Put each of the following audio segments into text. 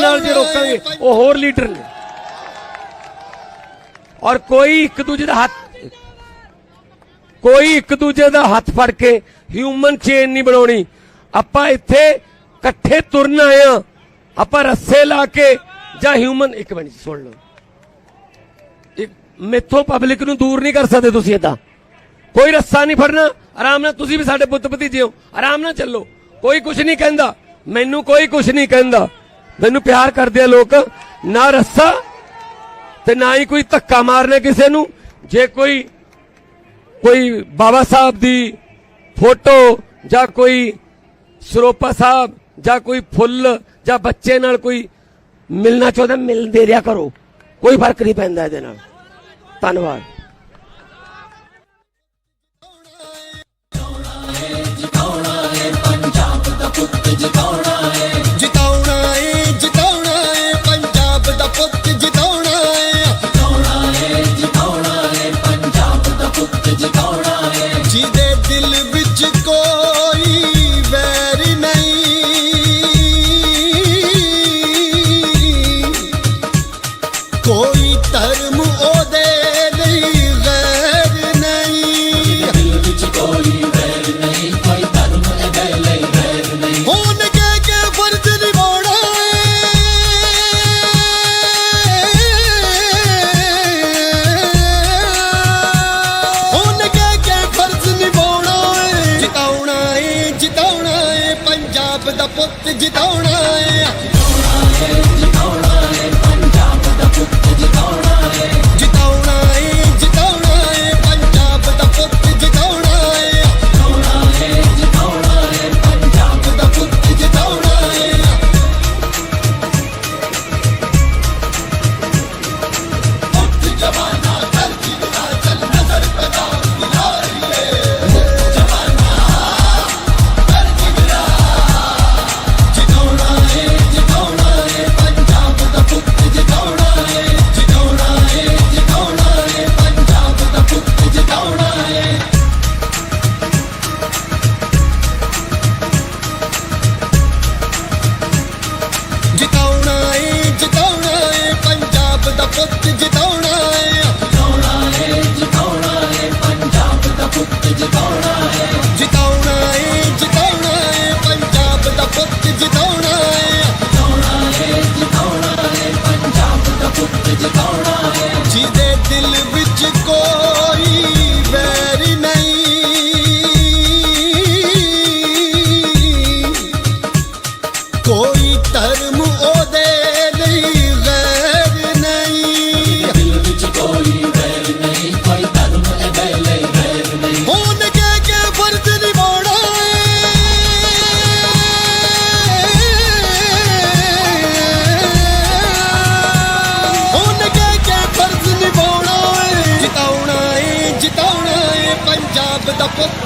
ਨਾਲ ਜੇ ਰੋਕਾਂਗੇ, ਉਹ ਹੋਰ ਲੀਡਰ ਨੇ। ਔਰ ਕੋਈ ਇੱਕ ਦੂਜੇ ਦਾ ਹੱਥ ਕੋਈ ਇੱਕ ਦੂਜੇ ਦਾ ਹੱਥ ਫੜ ਕੇ ਹਿਊਮਨ ਚੇਨ ਨਹੀਂ ਬਣਾਉਣੀ। ਆਪਾਂ ਇੱਥੇ ਇਕੱਠੇ ਤੁਰਨ ਆਏ ਆ ਆਪਾਂ ਰੱਸੇ ਲਾ ਕੇ ਜਾਂ ਹਿਊਮਨ ਇੱਕ ਮਿੰਟ ਸੁਣ ਲਓ। ਇੱਕ ਮੈਥੋਂ ਪਬਲਿਕ ਨੂੰ ਦੂਰ ਨਹੀਂ ਕਰ ਸਕਦੇ ਤੁਸੀਂ ਇਦਾਂ ਕੋਈ ਰੱਸਾ ਨਹੀਂ ਫੜਨਾ। ਆਰਾਮ ਨਾਲ ਤੁਸੀਂ ਵੀ ਸਾਡੇ ਪੁੱਤ ਭਤੀਜੇ ਹੋ। ਆਰਾਮ ਨਾਲ ਚੱਲੋ। ਕੋਈ ਕੁਝ ਨਹੀਂ ਕਹਿੰਦਾ। ਮੈਨੂੰ ਕੋਈ ਕੁਝ ਨਹੀਂ ਕਹਿੰਦਾ। ਮੈਨੂੰ ਪਿਆਰ ਕਰਦੇ ਆ ਲੋਕ। ਨਾ ਰੱਸਾ ਤੇ ਨਾ ਹੀ ਕੋਈ ਧੱਕਾ ਮਾਰਨੇ ਕਿਸੇ ਨੂੰ। ਜੇ ਕੋਈ ਕੋਈ ਬਾਬਾ ਸਾਹਿਬ ਦੀ ਫੋਟੋ ਜਾਂ ਕੋਈ ਸਰੋਪਾ ਸਾਹਿਬ ਜਾਂ ਕੋਈ ਫੁੱਲ ਜਾਂ ਬੱਚੇ ਨਾਲ ਕੋਈ ਮਿਲਣਾ ਚਾਹੁੰਦਾ ਮਿਲ ਦੇ ਰਿਆ ਕਰੋ। ਕੋਈ ਫ਼ਰਕ ਨਹੀਂ ਪੈਂਦਾ ਇਹਦੇ ਨਾਲ। ਧੰਨਵਾਦ।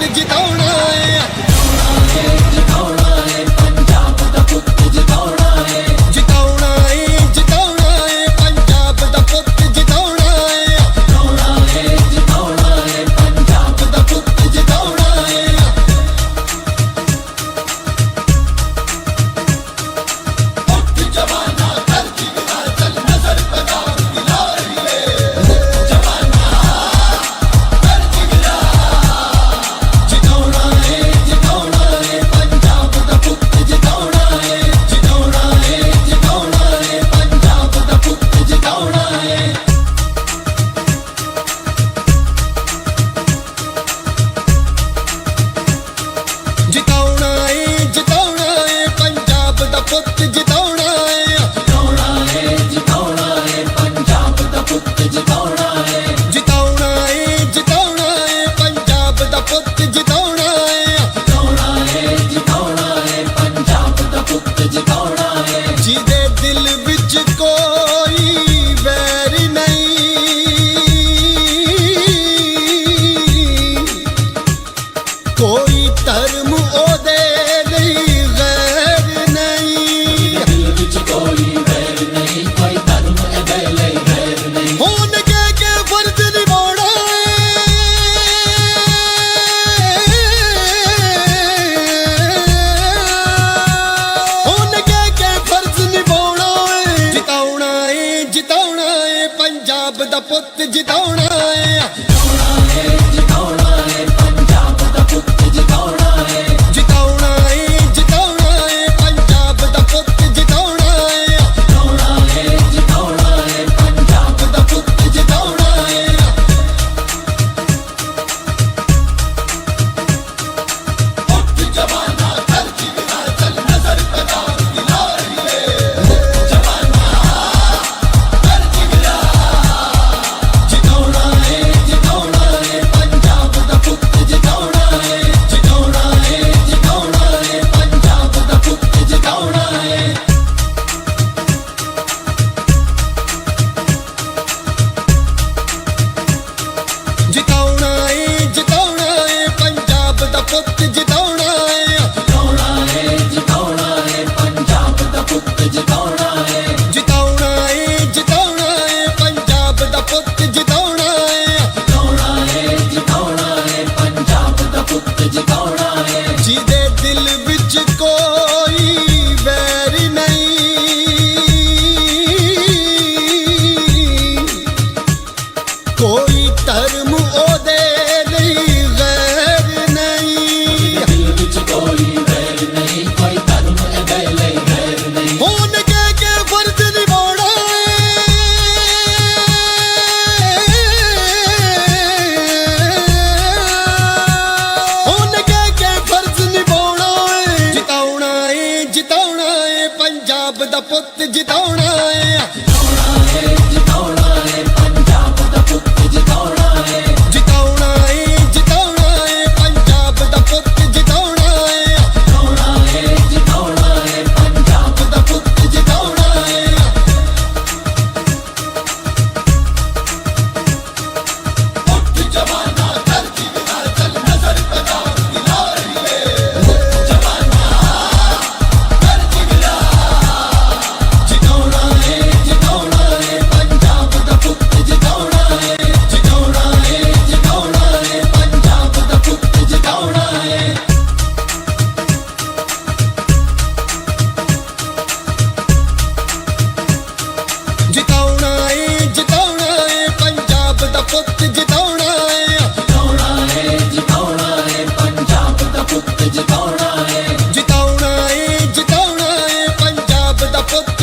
Để 头了。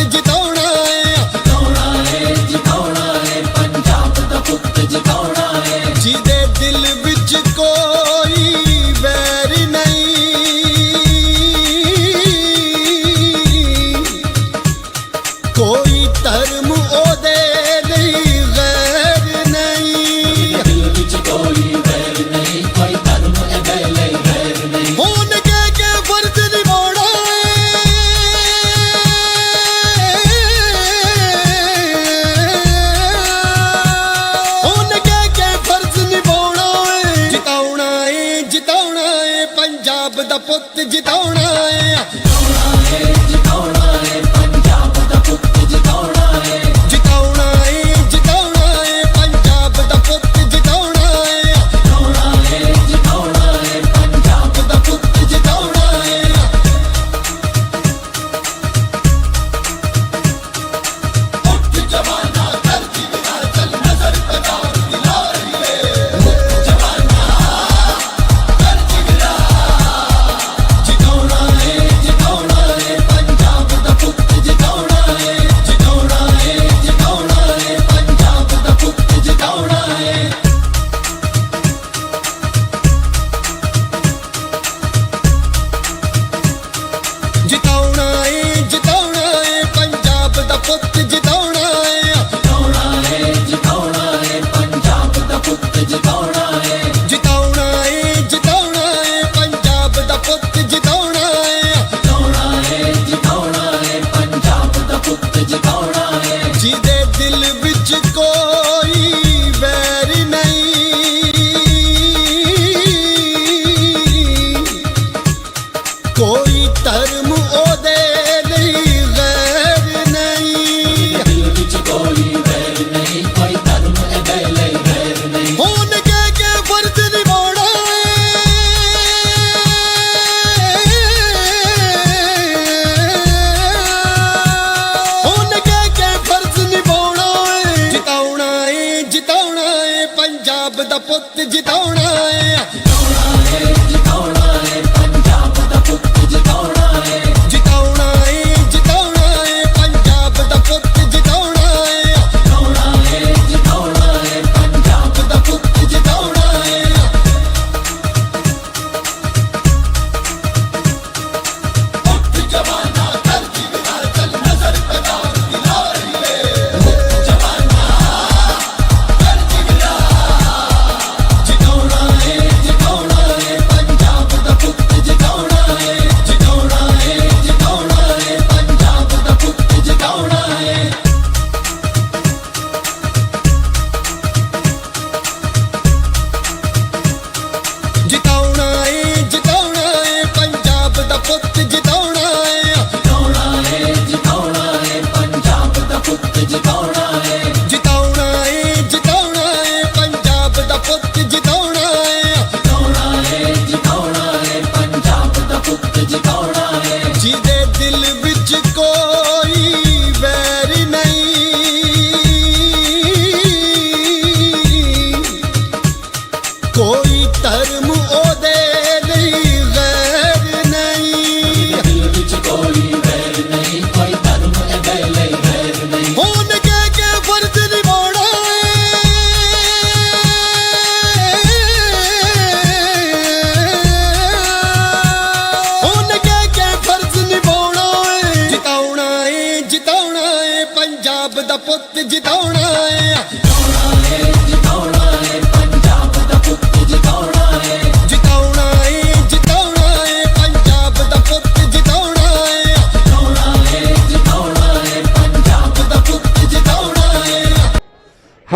ਜਿਤਾਉਣਾ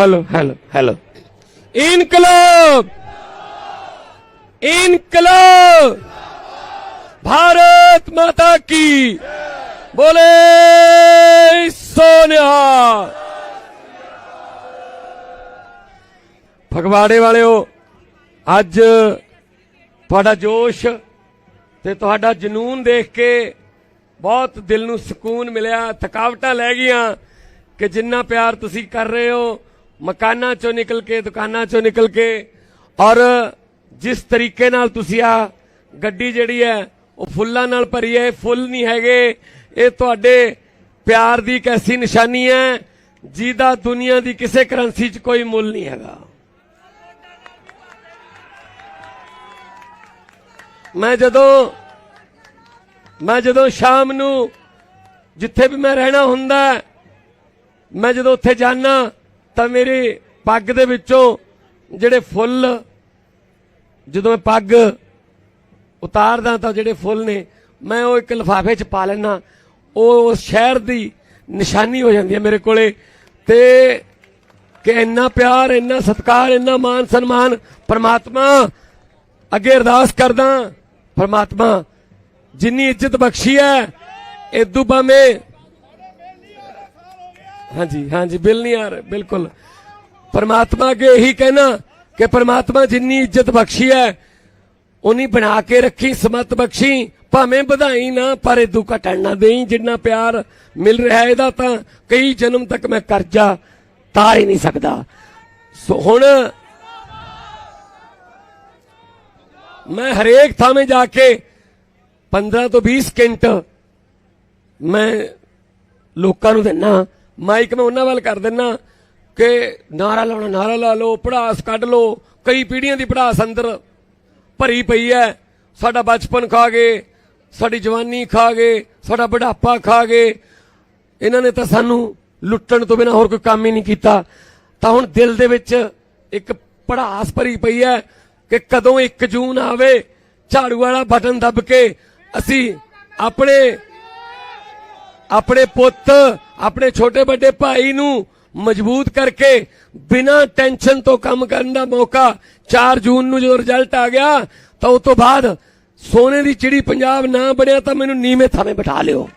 हेलो हेलो हेलो इनकलाब इनकलाब भारत माता की बोले सोनिया ਫਗਵਾੜੇ ਵਾਲਿਓ ਅੱਜ ਤੁਹਾਡਾ ਜੋਸ਼ ਤੇ ਤੁਹਾਡਾ ਜਨੂਨ ਦੇਖ ਕੇ ਬਹੁਤ ਦਿਲ ਨੂੰ ਸਕੂਨ ਮਿਲਿਆ ਥਕਾਵਟਾਂ ਲੈ ਗਈਆਂ ਕਿ ਜਿੰਨਾ ਪਿਆਰ ਤੁਸੀਂ ਕਰ ਰਹੇ ਹੋ ਮਕਾਨਾਂ ਚੋਂ ਨਿਕਲ ਕੇ, ਦੁਕਾਨਾਂ ਚੋਂ ਨਿਕਲ ਕੇ, ਔਰ ਜਿਸ ਤਰੀਕੇ ਨਾਲ ਤੁਸੀਂ ਆ ਗੱਡੀ ਜਿਹੜੀ ਹੈ, ਉਹ ਫੁੱਲਾਂ ਨਾਲ ਭਰੀ ਹੈ ਫੁੱਲ ਨਹੀਂ ਹੈਗੇ। ਇਹ ਤੁਹਾਡੇ ਪਿਆਰ ਦੀ ਇੱਕ ਐਸੀ ਨਿਸ਼ਾਨੀ ਹੈ, ਜਿਹਦਾ ਦੁਨੀਆ ਦੀ ਕਿਸੇ ਕਰੰਸੀ 'ਚ ਕੋਈ ਮੁੱਲ ਨਹੀਂ ਹੈਗਾ। ਮੈਂ ਜਦੋਂ ਮੈਂ ਜਦੋਂ ਸ਼ਾਮ ਨੂੰ ਜਿੱਥੇ ਵੀ ਮੈਂ ਰਹਿਣਾ ਹੁੰਦਾ, ਮੈਂ ਜਦੋਂ ਉੱਥੇ ਜਾਣਾ ਤਾਂ ਮੇਰੀ ਪੱਗ ਦੇ ਵਿੱਚੋਂ ਜਿਹੜੇ ਫੁੱਲ, ਜਦੋਂ ਮੈਂ ਪੱਗ ਉਤਾਰਦਾ ਤਾਂ ਜਿਹੜੇ ਫੁੱਲ ਨੇ, ਮੈਂ ਉਹ ਇੱਕ ਲਿਫਾਫੇ 'ਚ ਪਾ ਲੈਣਾ ਉਹ ਉਸ ਸ਼ਹਿਰ ਦੀ ਨਿਸ਼ਾਨੀ ਹੋ ਜਾਂਦੀ ਹੈ ਮੇਰੇ ਕੋਲੇ। ਤੇ ਕਿ ਇੰਨਾ ਪਿਆਰ, ਇੰਨਾ ਸਤਿਕਾਰ, ਇੰਨਾ ਮਾਨ ਸਨਮਾਨ ਪ੍ਰਮਾਤਮਾ ਅੱਗੇ ਅਰਦਾਸ ਕਰਦਾ ਪ੍ਰਮਾਤਮਾ, ਜਿੰਨੀ ਇੱਜ਼ਤ ਬਖਸ਼ੀ ਹੈ ਇਦੂ ਬਾਵੇਂ ਹਾਂਜੀ ਹਾਂਜੀ, ਬਿਲ ਨਹੀਂ ਆ ਰਿਹਾ, ਬਿਲਕੁਲ। ਪਰਮਾਤਮਾ ਅੱਗੇ ਇਹੀ ਕਹਿਣਾ ਕਿ ਪਰਮਾਤਮਾ ਜਿੰਨੀ ਇੱਜ਼ਤ ਬਖਸ਼ੀ ਹੈ, ਉਨੀ ਬਣਾ ਕੇ ਰੱਖੀ, ਸਮਤ ਬਖਸ਼ੀ, ਭਾਵੇਂ ਵਧਾਈ ਨਾ, ਪਰ ਇਦੂ ਘਟਣ ਨਾ ਦੇਈ, ਜਿੰਨਾ ਪਿਆਰ ਮਿਲ ਰਿਹਾ ਇਹਦਾ ਤਾਂ ਕਈ ਜਨਮ ਤੱਕ ਮੈਂ ਕਰਜ਼ਾ ਤਾਰ ਹੀ ਨਹੀਂ ਸਕਦਾ। ਸੋ ਹੁਣ ਮੈਂ ਹਰੇਕ ਥਾਵੇਂ ਜਾ ਕੇ 15 ਤੋਂ 20 ਸਕਿੰਟ ਮੈਂ ਲੋਕਾਂ ਨੂੰ ਦਿੰਨਾ ਮਾਈਕ ਮੈਂ ਉਹਨਾਂ ਵੱਲ ਕਰ ਦਿੰਨਾ ਕਿ ਨਾਰਾ ਲਾਉਣਾ, ਨਾਰਾ ਲਾ ਲਓ, ਪੜਾਸ ਕੱਢ ਲਓ, ਕਈ ਪੀੜ੍ਹੀਆਂ ਦੀ ਪੜਾਸ ਅੰਦਰ ਭਰੀ ਪਈ ਹੈ ਸਾਡਾ ਬਚਪਨ ਖਾ ਗਏ, ਸਾਡੀ ਜਵਾਨੀ ਖਾ ਗਏ, ਸਾਡਾ ਬੁਢਾਪਾ ਖਾ ਗਏ। ਇਹਨਾਂ ਨੇ ਤਾਂ ਸਾਨੂੰ ਲੁੱਟਣ ਤੋਂ ਬਿਨਾ ਹੋਰ ਕੋਈ ਕੰਮ ਹੀ ਨਹੀਂ ਕੀਤਾ। ਤਾਂ ਹੁਣ ਦਿਲ ਦੇ ਵਿੱਚ ਇੱਕ ਪੜਾਸ ਭਰੀ ਪਈ ਹੈ ਕਿ ਕਦੋਂ 1 ਜੂਨ ਆਵੇ, ਝਾੜੂ ਵਾਲਾ ਬਟਨ ਦੱਬ ਕੇ ਅਸੀਂ ਆਪਣੇ ਆਪਣੇ ਪੁੱਤ ਆਪਣੇ ਛੋਟੇ ਵੱਡੇ ਭਾਈ ਨੂੰ ਮਜ਼ਬੂਤ ਕਰਕੇ ਬਿਨਾਂ ਟੈਨਸ਼ਨ ਤੋਂ ਕੰਮ ਕਰਨ ਦਾ ਮੌਕਾ 4 ਜੂਨ ਨੂੰ ਜਦੋਂ ਰਿਜ਼ਲਟ ਆ ਗਿਆ, ਤਾਂ ਉਸ ਤੋਂ ਬਾਅਦ ਸੋਨੇ ਦੀ ਚਿੜੀ ਪੰਜਾਬ ਨਾ ਬਣਿਆ ਤਾਂ ਮੈਨੂੰ ਨੀਵੇਂ ਥਾਵੇਂ ਬਿਠਾ ਲਿਓ।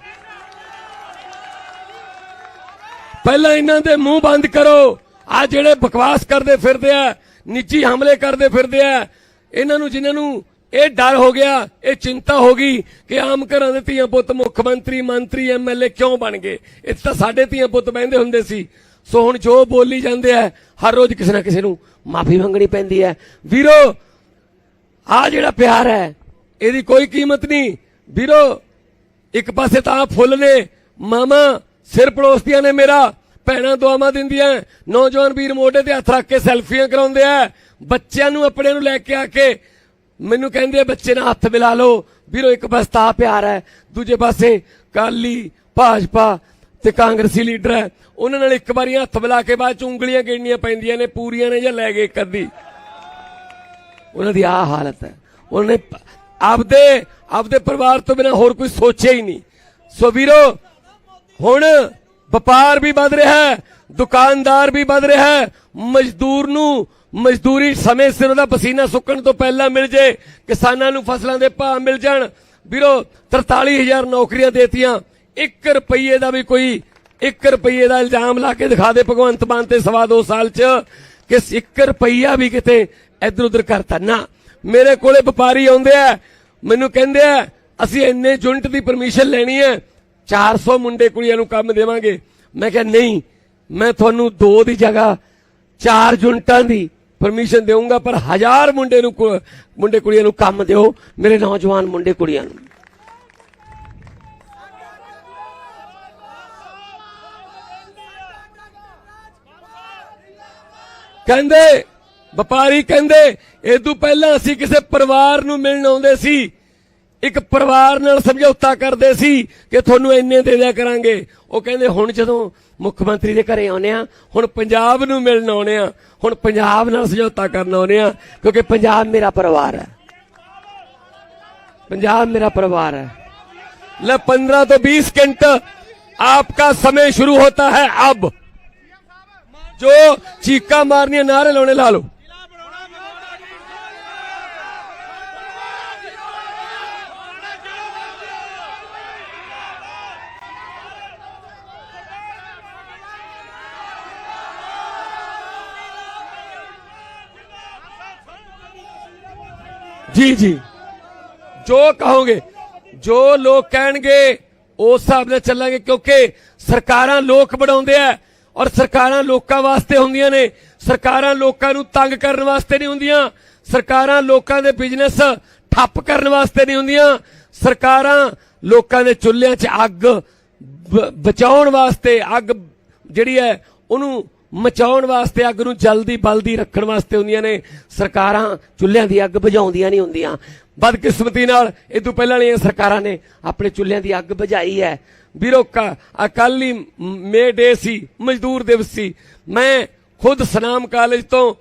ਪਹਿਲਾਂ ਇਹਨਾਂ ਦੇ ਮੂੰਹ ਬੰਦ ਕਰੋ। ਆ ਜਿਹੜੇ ਬਕਵਾਸ ਕਰਦੇ ਫਿਰਦੇ ਆ, ਨਿੱਜੀ ਹਮਲੇ ਕਰਦੇ ਫਿਰਦੇ ਆ, ਇਹਨਾਂ ਨੂੰ ਜਿਨ੍ਹਾਂ ਨੂੰ ਇਹ ਡਰ ਹੋ ਗਿਆ, ਇਹ ਚਿੰਤਾ ਹੋ ਗਈ ਕਿ ਆਮ ਘਰਾਂ ਦੇ ਧੀਆਂ ਪੁੱਤ ਮੁੱਖ ਮੰਤਰੀ ਮੰਤਰੀ ਐਮਐਲਏ ਕਿਉਂ ਬਣ ਗਏ? ਇੱਥੇ ਤਾਂ ਸਾਡੇ ਧੀਆਂ ਪੁੱਤ ਬਹਿੰਦੇ ਹੁੰਦੇ ਸੀ। ਸੋ ਹੁਣ ਜੋ ਬੋਲੀ ਜਾਂਦੇ ਆ, ਹਰ ਰੋਜ਼ ਕਿਸੇ ਨਾ ਕਿਸੇ ਨੂੰ ਮਾਫੀ ਮੰਗਣੀ ਪੈਂਦੀ ਹੈ। ਵੀਰੋ ਆ ਜਿਹੜਾ ਪਿਆਰ ਹੈ, ਇਹਦੀ ਕੋਈ ਕੀਮਤ ਨਹੀਂ। ਵੀਰੋ, ਇੱਕ ਪਾਸੇ ਤਾਂ ਫੁੱਲ ਨੇ ਮਾਮਾ ਸਿਰ ਪੜੋਸਦੀਆਂ ਨੇ ਮੇਰਾ, ਭੈਣਾਂ ਦੁਆਵਾਂ ਦਿੰਦੀਆਂ, ਨੌਜਵਾਨ ਵੀਰ ਮੋਢੇ ਤੇ ਹੱਥ ਰੱਖ ਕੇ ਸੈਲਫੀਆਂ ਕਰਾਉਂਦੇ ਆ। ਬੱਚਿਆਂ ਨੂੰ, ਆਪਣੇ ਨੂੰ ਲੈ ਕੇ ਆ ਕੇ ਮੈਨੂੰ ਕਹਿੰਦੇ ਆ, ਬੱਚੇ ਨਾਲ ਹੱਥ ਮਿਲਾ ਲਓ। ਵੀਰੋ ਇੱਕ ਪਾਸੇ ਪਿਆਰ ਹੈ। ਦੂਜੇ ਪਾਸੇ ਕਾਲੀ ਭਾਜਪਾ ਤੇ ਕਾਂਗਰਸੀ ਲੀਡਰ ਹੈ। ਉਹਨਾਂ ਨਾਲ ਇੱਕ ਵਾਰੀ ਹੱਥ ਮਿਲਾ ਕੇ ਬਾਅਦ ਚ ਉਂਗਲੀਆਂ ਗਿਣਨੀਆਂ ਪੈਂਦੀਆਂ ਨੇ ਪੂਰੀਆਂ ਨੇ ਜਾਂ ਲੈ ਗਏ ਇੱਕ ਅੱਧੀ। ਉਹਨਾਂ ਦੀ ਆ ਹਾਲਤ ਹੈ। ਉਹਨੇ ਪ- ਆਪਦੇ ਆਪਦੇ ਪਰਿਵਾਰ ਤੋਂ ਬਿਨਾ ਹੋਰ ਕੋਈ ਸੋਚਿਆ ਹੀ ਨਹੀਂ। ਸੋ ਵੀਰੋ ਹੁਣ ਵਪਾਰ ਵੀ ਵੱਧ ਰਿਹਾ ਹੈ। ਦੁਕਾਨਦਾਰ ਵੀ ਵੱਧ ਰਿਹਾ ਹੈ। ਮਜ਼ਦੂਰ ਨੂੰ ਮਜ਼ਦੂਰੀ ਸਮੇਂ ਸਿਰ ਉਹਦਾ ਪਸੀਨਾ ਸੁੱਕਣ ਤੋਂ ਪਹਿਲਾਂ ਮਿਲ ਜੇ, ਕਿਸਾਨਾਂ ਨੂੰ ਫਸਲਾਂ ਦੇ ਭਾਅ ਮਿਲ ਜਾਣ। ਵੀਰੋ 43000 ਨੌਕਰੀਆਂ ਦੇਤੀਆਂ। 1 ਰੁਪਏ ਦਾ ਵੀ ਕੋਈ 1 ਰੁਪਏ ਦਾ ਇਲਜ਼ਾਮ ਲਾ ਕੇ ਦਿਖਾ ਦੇ ਭਗਵੰਤ ਮਾਨ ਤੇ ਸਵਾ ਦੋ ਸਾਲ ਚ। ਕਿ 1 ਰੁਪਈਆ ਵੀ ਕਿਤੇ ਇਧਰ ਉਧਰ ਕਰਤਾ ਨਾ। ਮੇਰੇ ਕੋਲੇ ਵਪਾਰੀ ਆਉਂਦੇ ਆ, ਮੈਨੂੰ ਕਹਿੰਦੇ ਆ, ਅਸੀਂ ਇੰਨੇ ਯੂਨਿਟ ਦੀ ਪਰਮਿਸ਼ਨ ਲੈਣੀ ਹੈ 400 ਮੁੰਡੇ ਕੁੜੀਆਂ ਨੂੰ ਕੰਮ ਦੇਵਾਂਗੇ। ਮੈਂ ਕਿਹਾ, ਨਹੀਂ ਮੈਂ ਤੁਹਾਨੂੰ ਦੋ ਦੀ ਜਗ੍ਹਾ, ਚਾਰ ਯੂਨਿਟਾਂ ਦੀ ਪਰਮਿਸ਼ਨ ਦੇਵਾਂਗਾ ਪਰ ਹਜ਼ਾਰ ਮੁੰਡੇ ਨੂੰ ਮੁੰਡੇ ਕੁੜੀਆਂ ਨੂੰ ਕੰਮ ਦਿਓ, ਮੇਰੇ ਨੌਜਵਾਨ ਮੁੰਡੇ ਕੁੜੀਆਂ ਨੂੰ। ਕਹਿੰਦੇ, ਵਪਾਰੀ ਕਹਿੰਦੇ, ਇਹ ਤੋਂ ਪਹਿਲਾਂ ਅਸੀਂ ਕਿਸੇ ਪਰਿਵਾਰ ਨੂੰ ਮਿਲਣ ਆਉਂਦੇ ਸੀ। ਇੱਕ ਪਰਿਵਾਰ ਨਾਲ ਸਮਝੌਤਾ ਕਰਦੇ ਸੀ ਕਿ ਤੁਹਾਨੂੰ ਇੰਨੇ ਦੇ ਦਿਆ ਕਰਾਂਗੇ ਉਹ ਕਹਿੰਦੇ ਹੁਣ ਜਦੋਂ ਮੁੱਖ ਮੰਤਰੀ ਦੇ ਘਰੇ ਆਉਨੇ ਆ ਹੁਣ ਪੰਜਾਬ ਨੂੰ ਮਿਲਣ ਆਉਨੇ ਆ ਹੁਣ ਪੰਜਾਬ ਨਾਲ ਸਮਝੌਤਾ ਕਰਨ ਆਉਨੇ ਆ ਕਿਉਂਕਿ ਪੰਜਾਬ ਮੇਰਾ ਪਰਿਵਾਰ ਹੈ पंजाब मेरा परिवार है ले पंद्रह तो बीस घंटे आपका समय शुरू होता है अब जो चीका मारनी है नारे लाने ला लो ਜੀ ਜੀ। ਜੋ ਕਹੋਗੇ, ਜੋ ਲੋਕ ਕਹਿਣਗੇ, ਉਸ ਹਿਸਾਬ ਨਾਲ ਚੱਲਾਂਗੇ ਕਿਉਂਕਿ ਸਰਕਾਰਾਂ ਲੋਕ ਬਣਾਉਂਦੇ ਆ ਔਰ ਸਰਕਾਰਾਂ ਲੋਕਾਂ ਵਾਸਤੇ ਹੁੰਦੀਆਂ ਨੇ। ਸਰਕਾਰਾਂ ਲੋਕਾਂ ਨੂੰ ਤੰਗ ਕਰਨ ਵਾਸਤੇ ਨਹੀਂ ਹੁੰਦੀਆਂ। ਸਰਕਾਰਾਂ ਲੋਕਾਂ ਦੇ ਬਿਜ਼ਨਸ ਠੱਪ ਕਰਨ ਵਾਸਤੇ ਨਹੀਂ ਹੁੰਦੀਆਂ। ਸਰਕਾਰਾਂ ਲੋਕਾਂ ਦੇ ਚੁੱਲ੍ਹਿਆਂ 'ਚ ਅੱਗ ਬਚਾਉਣ ਵਾਸਤੇ ਅੱਗ ਜਿਹੜੀ ਹੈ, ਉਹਨੂੰ ਮਚਾਉਣ ਵਾਸਤੇ ਅੱਗ ਨੂੰ ਜਲਦੀ ਬਲਦੀ ਰੱਖਣ ਵਾਸਤੇ ਹੁੰਦੀਆਂ ਨੇ। ਸਰਕਾਰਾਂ ਚੁੱਲ੍ਹਿਆਂ ਦੀ ਅੱਗ ਬੁਝਾਉਂਦੀਆਂ ਨਹੀਂ ਹੁੰਦੀਆਂ। ਬਦਕਿਸਮਤੀ ਨਾਲ ਇਹ ਤੋਂ ਪਹਿਲਾਂ ਵਾਲੀਆਂ ਸਰਕਾਰਾਂ ਨੇ ਆਪਣੇ ਚੁੱਲ੍ਹਿਆਂ ਦੀ ਅੱਗ ਬੁਝਾਈ ਹੈ। ਵੀਰੋ ਅਕਾਲੀ ਮੇ ਡੇ ਸੀ, ਮਜ਼ਦੂਰ ਦਿਵਸ ਸੀ। ਮੈਂ ਖੁਦ ਸਨਾਮ ਕਾਲਜ ਤੋਂ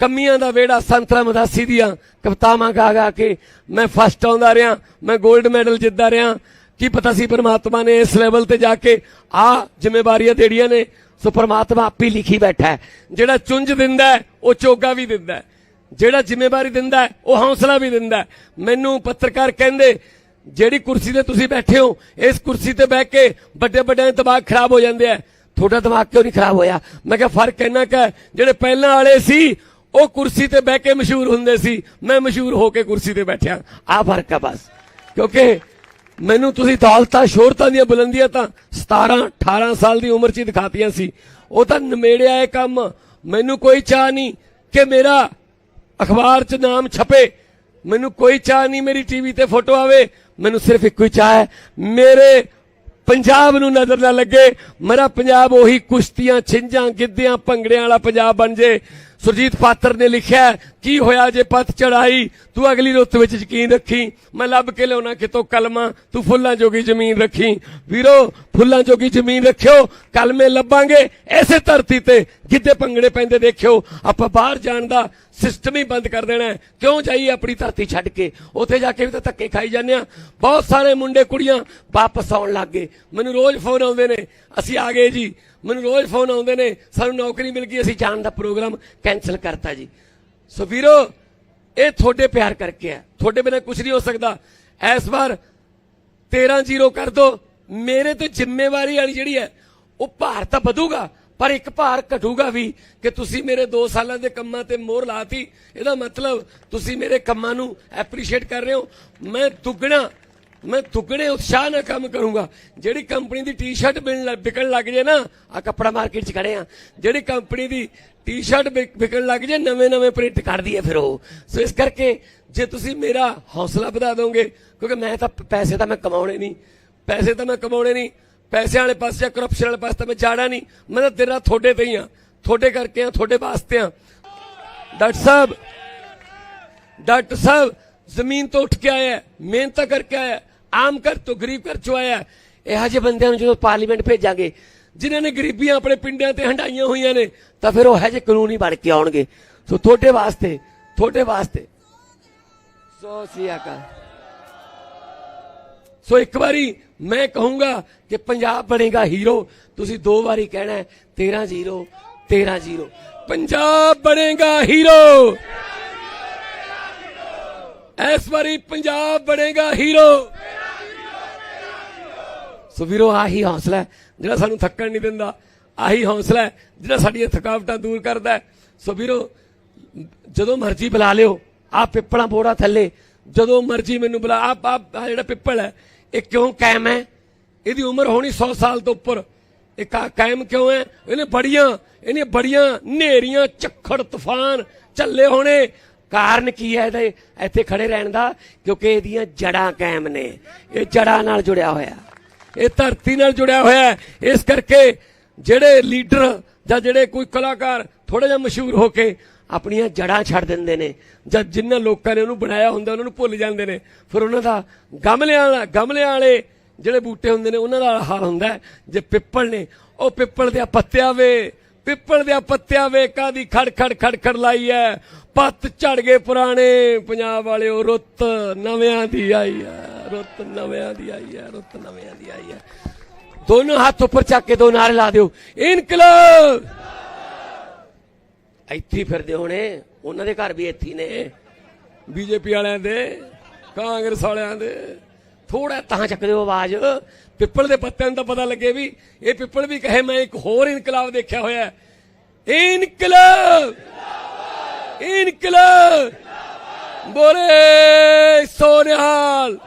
ਕਮੀਆਂ ਦਾ ਵੇੜਾ ਸੰਤਰਾ ਮਦਾਸੀ ਦੀਆਂ ਕਵਿਤਾਵਾਂ ਗਾ ਗਾ ਕੇ ਮੈਂ ਫਸਟ ਆਉਂਦਾ ਰਿਹਾ, ਮੈਂ 골ਡ ਮੈਡਲ ਜਿੱਤਦਾ ਰਿਹਾ। ਕੀ ਪਤਾ ਸੀ ਪਰਮਾਤਮਾ ਨੇ ਇਸ ਲੈਵਲ ਤੇ ਜਾ ਕੇ ਆ ਜ਼ਿੰਮੇਵਾਰੀਆਂ ਦੇੜੀਆਂ ਨੇ? ਸੋ ਪਰਮਾਤਮਾ ਆਪੇ ਲਿਖੀ ਬੈਠਾ ਹੈ। ਜਿਹੜਾ ਚੁੰਝ ਦਿੰਦਾ ਉਹ ਚੋਗਾ ਵੀ ਦਿੰਦਾ ਜਿਹੜਾ ਜ਼ਿੰਮੇਵਾਰੀ ਦਿੰਦਾ ਉਹ ਹੌਸਲਾ ਵੀ ਦਿੰਦਾ ਮੈਨੂੰ ਪੱਤਰਕਾਰ ਕਹਿੰਦੇ, ਜਿਹੜੀ ਕੁਰਸੀ ਤੇ ਤੁਸੀਂ ਬੈਠੇ ਹੋ, ਇਸ ਕੁਰਸੀ ਤੇ ਬਹਿ ਕੇ ਵੱਡੇ ਵੱਡਿਆਂ ਦੇ ਦਿਮਾਗ ਖਰਾਬ ਹੋ ਜਾਂਦੇ ਆ। ਤੁਹਾਡਾ ਦਿਮਾਗ ਕਿਉਂ ਨਹੀਂ ਖਰਾਬ ਹੋਇਆ? ਮੈਂ ਕਿਹਾ, ਫ਼ਰਕ ਇੰਨਾ ਕੁ ਜਿਹੜੇ ਪਹਿਲਾਂ ਵਾਲੇ ਸੀ, ਉਹ ਕੁਰਸੀ ਤੇ ਬਹਿ ਕੇ ਮਸ਼ਹੂਰ ਹੁੰਦੇ ਸੀ। ਮੈਂ ਮਸ਼ਹੂਰ ਹੋ ਕੇ ਕੁਰਸੀ ਤੇ ਬੈਠਿਆ। ਆ ਫ਼ਰਕ ਹੈ ਬਸ। ਕਿਉਂਕਿ ਮੈਨੂੰ ਤੁਸੀਂ ਦੌਲਤਾਂ ਸ਼ੋਹਰਤਾਂ ਦੀਆਂ ਬੁਲੰਦੀਆਂ ਤਾਂ 17 18 ਸਾਲ ਦੀ ਉਮਰ 'ਚ ਹੀ ਦਿਖਾਤੀਆਂ ਸੀ। ਉਹ ਤਾਂ ਨਮੇੜਿਆ ਇਹ ਕੰਮ। ਮੈਨੂੰ ਕੋਈ ਚਾਹ ਨਹੀਂ ਕਿ ਮੇਰਾ ਅਖਬਾਰ 'ਚ ਨਾਮ ਛਪੇ। ਮੈਨੂੰ ਕੋਈ ਚਾਹ ਨਹੀਂ ਮੇਰੀ ਟੀਵੀ ਤੇ ਫੋਟੋ ਆਵੇ। ਮੈਨੂੰ ਸਿਰਫ ਇੱਕੋ ਹੀ ਚਾਹ ਹੈ, ਮੇਰੇ ਪੰਜਾਬ ਨੂੰ ਨਜ਼ਰ ਨਾ ਲੱਗੇ। ਮੇਰਾ ਪੰਜਾਬ ਉਹੀ ਕੁਸ਼ਤੀਆਂ, ਛਿੰਝਾਂ, ਗਿੱਧਿਆਂ, ਭੰਗੜਿਆਂ ਵਾਲਾ ਪੰਜਾਬ ਬਣ ਜੇ। ਸੁਰਜੀਤ ਪਾਤਰ ਨੇ ਲਿਖਿਆ ਕੀ ਹੋਇਆ ਜੇ ਪੱਤ ਚੜਾਈ ਤੂੰ ਅਗਲੀ ਰੁੱਤ ਵਿੱਚ ਯਕੀਨ ਰੱਖੀ। ਮੈਂ ਲੱਭ ਕੇ ਲਿਆਉਣਾ ਕਿਤੋਂ ਕਲਮਾ? ਤੂੰ ਫੁੱਲਾਂ ਜੋਗੀ ਜ਼ਮੀਨ ਰੱਖੀ। ਵੀਰੋ, ਫੁੱਲਾਂ ਜੋਗੀ ਜ਼ਮੀਨ ਰੱਖਿਓ। ਕਲਮੇ ਲੱਭਾਂਗੇ। ਐਸੇ ਧਰਤੀ ਤੇ ਗਿੱਧੇ ਭੰਗੜੇ ਪੈਂਦੇ ਦੇਖਿਓ। ਆਪਾਂ ਬਾਹਰ ਜਾਣ ਦਾ ਸਿਸਟਮ ਹੀ ਬੰਦ ਕਰ ਦੇਣਾ ਕਿਉਂ ਜਾਈਏ ਆਪਣੀ ਧਰਤੀ ਛੱਡ ਕੇ? ਉੱਥੇ ਜਾ ਕੇ ਵੀ ਤਾਂ ਧੱਕੇ ਖਾਈ ਜਾਂਦੇ ਆ ਬਹੁਤ ਸਾਰੇ ਮੁੰਡੇ ਕੁੜੀਆਂ ਵਾਪਸ ਆਉਣ ਲੱਗ ਗਏ। ਮੈਨੂੰ ਰੋਜ਼ ਫੋਨ ਆਉਂਦੇ ਨੇ, ਅਸੀਂ ਆ ਗਏ ਜੀ। ਮੈਨੂੰ ਰੋਜ਼ ਫੋਨ ਆਉਂਦੇ ਨੇ, ਸਾਨੂੰ ਨੌਕਰੀ ਮਿਲ ਗਈ, ਅਸੀਂ ਜਾਣ ਦਾ ਪ੍ਰੋਗਰਾਮ ਕੈਨਸਲ ਕਰਤਾ ਜੀ। ਸੋ ਵੀਰੋ, ਇਹ ਤੁਹਾਡੇ ਪਿਆਰ ਕਰਕੇ ਹੈ। ਤੁਹਾਡੇ ਬਿਨਾਂ ਕੁਝ ਨਹੀਂ ਹੋ ਸਕਦਾ। ਇਸ ਵਾਰ 13 ਜ਼ੀਰੋ ਕਰ ਦੋ। ਮੇਰੇ ਤੇ ਜ਼ਿੰਮੇਵਾਰੀ ਵਾਲੀ ਜਿਹੜੀ ਹੈ, ਉਹ ਭਾਰ ਤਾਂ ਵਧੂਗਾ। ਪਰ ਇੱਕ ਭਾਰ ਘਟੂਗਾ ਵੀ ਕਿ ਤੁਸੀਂ ਮੇਰੇ 2 ਸਾਲਾਂ ਦੇ ਕੰਮਾਂ ਤੇ ਮੋਹਰ ਲਾਤੀ। ਇਹਦਾ ਮਤਲਬ ਤੁਸੀਂ ਮੇਰੇ ਕੰਮਾਂ ਨੂੰ ਐਪਰੀਸ਼ੀਏਟ ਕਰ ਰਹੇ ਹੋ। ਮੈਂ ਦੁੱਗਣਾ, ਮੈਂ ਦੁੱਗਣੇ ਉਤਸ਼ਾਹ ਨਾਲ ਕੰਮ ਕਰੂੰਗਾ। ਜਿਹੜੀ ਕੰਪਨੀ ਦੀ ਟੀ-ਸ਼ਰਟ ਮਿਲਣ ਲੱਗ- ਵਿਕਣ ਲੱਗ ਜੇ ਨਾ ਆ ਕੱਪੜਾ ਮਾਰਕੀਟ 'ਚ ਖੜੇ ਆ। ਜਿਹੜੀ ਕੰਪਨੀ ਦੀ ਟੀ-ਸ਼ਰਟ ਵਿਕ- ਵਿਕਣ ਲੱਗ ਜੇ ਨਵੇਂ ਨਵੇਂ ਪ੍ਰਿੰਟ ਕਰਦੀ ਹੈ ਫਿਰ ਉਹ। ਸੋ ਇਸ ਕਰਕੇ ਜੇ ਤੁਸੀਂ ਮੇਰਾ ਹੌਸਲਾ ਵਧਾ ਦੋਗੇ, ਕਿਉਂਕਿ ਮੈਂ ਤਾਂ ਪੈਸੇ ਤਾਂ ਮੈਂ ਕਮਾਉਣੇ ਨਹੀਂ। ਪੈਸੇ ਤਾਂ ਮੈਂ ਕਮਾਉਣੇ ਨਹੀਂ। ਪੈਸੇ ਵਾਲੇ ਪਾਸੇ ਕਰਪਸ਼ਨ ਵਾਲੇ ਪਾਸੇ ਮੈਂ ਜਾਣਾ ਨਹੀਂ। ਮੈਂ ਤਾਂ ਤੇਰਾ ਤੁਹਾਡੇ ਤੇ ਹੀ। ਆ ਤੁਹਾਡੇ ਕਰਕੇ ਆ ਤੁਹਾਡੇ ਵਾਸਤੇ ਆ ਡਾਕਟਰ ਸਾਹਿਬ ਡਾਕਟਰ ਸਾਹਿਬ, ਜ਼ਮੀਨ ਤੋਂ ਉੱਠ ਕੇ ਆਇਆ ਮਿਹਨਤ ਕਰਕੇ ਆਇਆ ਆਮ ਘਰ ਤੋਂ ਗਰੀਬ ਘਰ ਚੋਂ ਆਇਆ ਇਹੋ ਜਿਹੇ ਬੰਦਿਆਂ ਨੂੰ ਜਦੋਂ ਪਾਰਲੀਮੈਂਟ ਭੇਜਾਂਗੇ, ਜਿਨ੍ਹਾਂ ਨੇ ਗਰੀਬੀਆਂ ਆਪਣੇ ਪਿੰਡਾਂ ਤੇ ਹੰਡਾਈਆਂ ਹੋਈਆਂ ਨੇ, ਤਾਂ ਫਿਰ ਉਹ ਇਹੋ ਜਿਹੇ ਕਾਨੂੰਨ ਹੀ ਬਣ ਕੇ ਆਉਣਗੇ। ਸੋ ਤੁਹਾਡੇ ਵਾਸਤੇ ਤੁਹਾਡੇ ਵਾਸਤੇ। ਸੋ ਸਿਆਕਾ ਸੋ ਇੱਕ ਵਾਰੀ ਮੈਂ ਕਹੂੰਗਾ ਕਿ ਪੰਜਾਬ ਬਣੇਗਾ ਹੀਰੋ। ਤੁਸੀਂ ਦੋ ਵਾਰੀ ਕਹਿਣਾ ਹੈ 13 0 13 0 ਪੰਜਾਬ ਬਣੇਗਾ ਹੀਰੋ। ਇਸ ਵਾਰੀ ਪੰਜਾਬ ਬਣੇਗਾ ਹੀਰੋ। ਸੋ ਵੀਰੋ, ਆਹੀ ਹੌਸਲਾ ਹੈ, ਜਿਹੜਾ ਸਾਨੂੰ ਥੱਕਣ ਨਹੀਂ ਦਿੰਦਾ। ਆਹੀ ਹੌਸਲਾ ਹੈ, ਜਿਹੜਾ ਸਾਡੀਆਂ ਥਕਾਵਟਾਂ ਦੂਰ ਕਰਦਾ ਹੈ। ਸੋ ਵੀਰੋ, ਜਦੋਂ ਮਰਜ਼ੀ ਬੁਲਾ ਲਿਓ ਆ ਪਿੱਪਲਾਂ ਬੋੜਾ ਥੱਲੇ। ਜਦੋਂ ਮਰਜ਼ੀ ਮੈਨੂੰ ਬੁਲਾ ਆ ਜਿਹੜਾ ਪਿੱਪਲ ਹੈ ਇਹ ਕਿਉਂ ਕਾਇਮ ਹੈ? ਇਹਦੀ ਉਮਰ ਹੋਣੀ 100 ਸਾਲ ਤੋਂ ਉੱਪਰ। ਇਹ ਕਾਇਮ ਕਿਉਂ ਹੈ? ਇਹਨੇ ਬੜੀਆਂ ਇਹਨੇ ਬੜੀਆਂ ਨੇਰੀਆਂ, ਝੱਖੜ, ਤੂਫਾਨ ਝੱਲੇ ਹੋਣੇ। ਕਾਰਨ ਕੀ ਹੈ ਇਹਦੇ? ਇੱਥੇ ਖੜੇ ਰਹਿਣ ਦਾ, ਕਿਉਂਕਿ ਇਹਦੀਆਂ ਜੜਾਂ ਕਾਇਮ ਨੇ। ਇਹ ਜੜਾਂ ਨਾਲ ਜੁੜਿਆ ਹੋਇਆ। ਇਹ ਧਰਤੀ ਨਾਲ ਜੁੜਿਆ ਹੋਇਆ ਇਸ ਕਰਕੇ ਜਿਹੜੇ ਲੀਡਰ ਜਾਂ ਜਿਹੜੇ ਕੋਈ ਕਲਾਕਾਰ ਥੋੜਾ ਜਿਹਾ ਮਸ਼ਹੂਰ ਹੋ ਕੇ ਆਪਣੀਆਂ ਜੜਾਂ ਛੱਡ ਦਿੰਦੇ ਨੇ। ਜਾਂ ਜਿਨ੍ਹਾਂ ਲੋਕਾਂ ਨੇ ਉਹਨੂੰ ਬਣਾਇਆ ਹੁੰਦਾ, ਉਹਨਾਂ ਨੂੰ ਭੁੱਲ ਜਾਂਦੇ ਨੇ। ਫਿਰ ਉਹਨਾਂ ਦਾ ਗਮਲਿਆਂ ਵਾਲਾ, ਗਮਲਿਆਂ ਵਾਲੇ ਜਿਹੜੇ ਬੂਟੇ ਹੁੰਦੇ ਨੇ, ਉਹਨਾਂ ਦਾ ਹਾਲ ਹੁੰਦਾ ਜੇ ਪਿੱਪਲ ਨੇ, ਉਹ ਪਿੱਪਲ ਦੇ ਪੱਤਿਆਂ ਵੇ ਪਿੱਪਲ ਦੇ ਪੱਤਿਆਂ ਵੇ ਕਾਦੀ ਖੜ ਖੜ ਖੜ ਖੜ ਲਾਈ ਐ ਪੱਤ ਝੜ ਗਏ ਪੁਰਾਣੇ। ਪੰਜਾਬ ਵਾਲਿਓ, ਰੁੱਤ ਨਵਿਆਂ ਦੀ ਆਈ ਐ ਰੁੱਤ ਨਵਿਆਂ ਦੀ ਆਈ ਐ ਰੁੱਤ ਨਵਿਆਂ ਦੀ ਆਈ ਐ ਦੋਨੋਂ ਹੱਥ ਉੱਪਰ ਚੱਕ ਕੇ ਦੋ ਨਾਰੇ ਲਾ ਦਿਓ। ਇਨਕਲਾਬ! ਇੱਥੇ ਹੀ ਫਿਰਦੇ ਹੋਣੇ। ਉਹਨਾਂ ਦੇ ਘਰ ਵੀ ਇੱਥੇ ਹੀ ਨੇ। ਬੀਜੇਪੀ ਵਾਲਿਆਂ ਦੇ, ਕਾਂਗਰਸ ਵਾਲਿਆਂ ਦੇ। ਥੋੜਾ ਤਾਂ ਚੱਕ ਦਿਓ ਆਵਾਜ਼। ਪਿੱਪਲ ਦੇ ਪੱਤਿਆਂ ਨੂੰ ਤਾਂ ਪਤਾ ਲੱਗੇ ਵੀ ਇਹ ਪਿੱਪਲ ਵੀ ਕਹੇ, ਮੈਂ ਇੱਕ ਹੋਰ ਇਨਕਲਾਬ ਦੇਖਿਆ ਹੋਇਆ ਹੈ। ਇਨਕਲਾਬ! ਇਨਕਲਾਬ! ਬੋਲੇ ਸੋਨਿਹਾਲ!